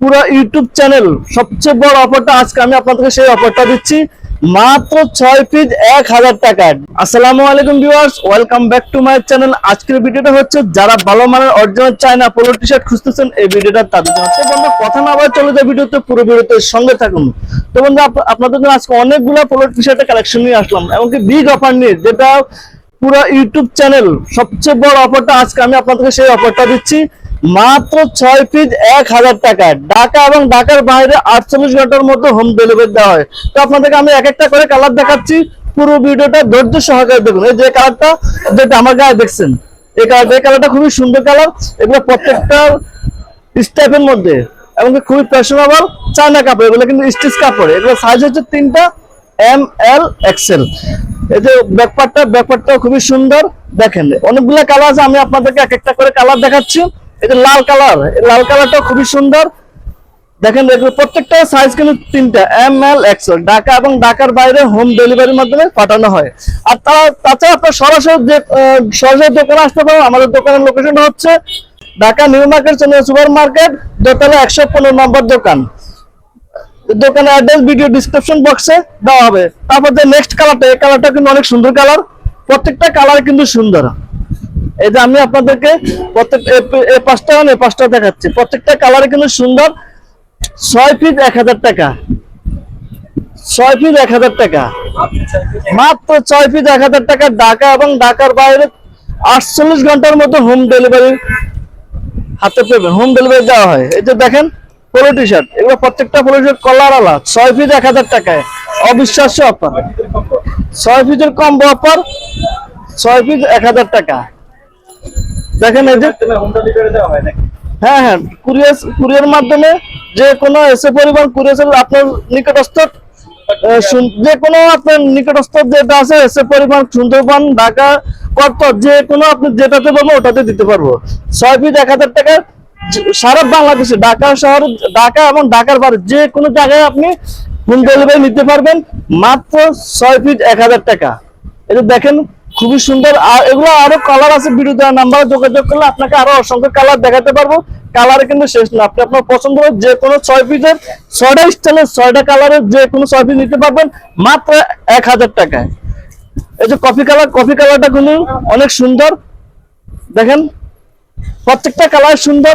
পুরো YouTube channel সবচেয়ে বড় অফারটা আজকে আমি আপনাদেরকে সেই অফারটা দিচ্ছি। মাত্র ছয় পিস, এক হাজার টাকায় আসসালামু আলাইকুম viewers, welcome back to my channel. আজকের ভিডিওটা হচ্ছে, যারা ভালো মানের original China polo T shirt খুঁজতেছেন, এই ভিডিওটা তাদের জন্য। তো কথা না আবার চলে যায় ভিডিওতে, পুরো ভিডিওতে সঙ্গে থাকুন। তো বন্ধু আপ- আপনাদের জন্য আজকে অনেকগুলো পোলো টি শার্টের কালেকশন নিয়ে আসলাম, এমনকি বিগ অফার নিয়ে, যেটা পুরো ইউটিউব চ্যানেল সবচেয়ে বড় অফারটা আজকে আমি আপনাদেরকে সেই অফারটা দিচ্ছি। মাত্র ছয় পিস এক হাজার টাকায় ঢাকা এবং ঢাকার বাইরে আটচল্লিশ ঘণ্টার মধ্যে হোম ডেলিভারি দেওয়া হয়। তো আপনাদেরকে আমি এক একটা করে কালার দেখাচ্ছি। পুরো ভিডিওটা ধৈর্য সহকারে দেখুন। এই যে কালারটা যেটা আমার গায়ে দেখছেন, এই কালারটা এই কালারটা খুবই সুন্দর কালার এগুলো প্রত্যেকটা স্টেপের মধ্যে। এবং খুবই ফ্যাশনেবল চায়না কাপড়। এগুলো কিন্তু স্টিচ কাপড়। এগুলো সাইজ হচ্ছে তিনটা এম এল এক্সেল এই যে ব্যাকপারটা ব্যাকপারটাও খুবই সুন্দর। দেখেন, অনেকগুলো কালার আছে। আমি আপনাদেরকে এক একটা করে কালার দেখাচ্ছি। যে লাল কালার। লাল কালারটা খুবই সুন্দর। দেখেন এগুলো প্রত্যেকটা সাইজ কিন্তু তিনটা এম এল এক্সেল ঢাকা এবং ঢাকার বাইরে হোম ডেলিভারির মাধ্যমে পাঠানো হয়। আর তাছাড়া আপনার সরাসরি যে সরাসরি দোকানে আসতে পারেন। আমাদের দোকানের লোকেশনটা হচ্ছে Dhaka New Market Chandra Super Market, দোতলা একশো পনেরো নম্বর দোকান। দোকানের অ্যাড্রেস ভিডিও ডিসক্রিপশন বক্সে দেওয়া হবে। তারপর যে নেক্সট কালারটা এই কালারটা কিন্তু অনেক সুন্দর কালার প্রত্যেকটা কালার কিন্তু সুন্দর। এই যে আমি আপনাদেরকে প্রত্যেক পাঁচটা এই পাঁচটা দেখাচ্ছি। প্রত্যেকটা কালার কিন্তু সুন্দর। ছয় পিস এক হাজার টাকা। ছয় পিস এক হাজার টাকা। মাত্র ছয় পিস এক হাজার টাকা ঢাকা এবং ঢাকার বাইরে আটচল্লিশ ঘণ্টার মতো হোম ডেলিভারি হাতে পেবেন হোম ডেলিভারি দেওয়া হয়। এই যে দেখেন পোলো টি শার্ট এগুলো প্রত্যেকটা পোলো টি শার্ট কলার আলা ছয় পিস এক হাজার টাকায়। অবিশ্বাস্য অফার ছয় পিসের কম্বো অফার ছয় পিস এক হাজার টাকা। দেখেন এই যে হ্যাঁ হ্যাঁ কুরিয়ার কুরিয়ার মাধ্যমে যে কোনো এসে পরিমাণ কুরিয়ার আপনার নিকটস্থ যে কোনো আপনার নিকটস্থ যেটা আছে এসে পরিমাণ সুন্দরবন ঢাকা কত যে কোনো আপনি যেটাতে পারব ওটাতে দিতে পারব। ছয় পিস এক হাজার টাকা সারা বাংলাদেশে ঢাকা শহর ঢাকা এবং ঢাকার বাইরে যে কোনো জায়গায় আপনি হোম ডেলিভারি নিতে পারবেন। মাত্র ছয় পিস এক হাজার টাকা। এটা দেখেন খুবই সুন্দর। আর এগুলো আরও কালার আছে ভিডিও দেওয়ার নাম্বারে যোগাযোগ করলে আপনাকে আরও অসংখ্য কালার দেখাতে পারব। কালার কিন্তু শেষ না। আপনি আপনার পছন্দ যে কোনো ছয় পিসের ছয়টা স্টাইলের ছয়টা কালারের যে কোনো ছয় পিস নিতে পারবেন, মাত্র এক হাজার টাকায়। এই যে কফি কালার কফি কালারটা কিন্তু অনেক সুন্দর। দেখেন, প্রত্যেকটা কালার সুন্দর।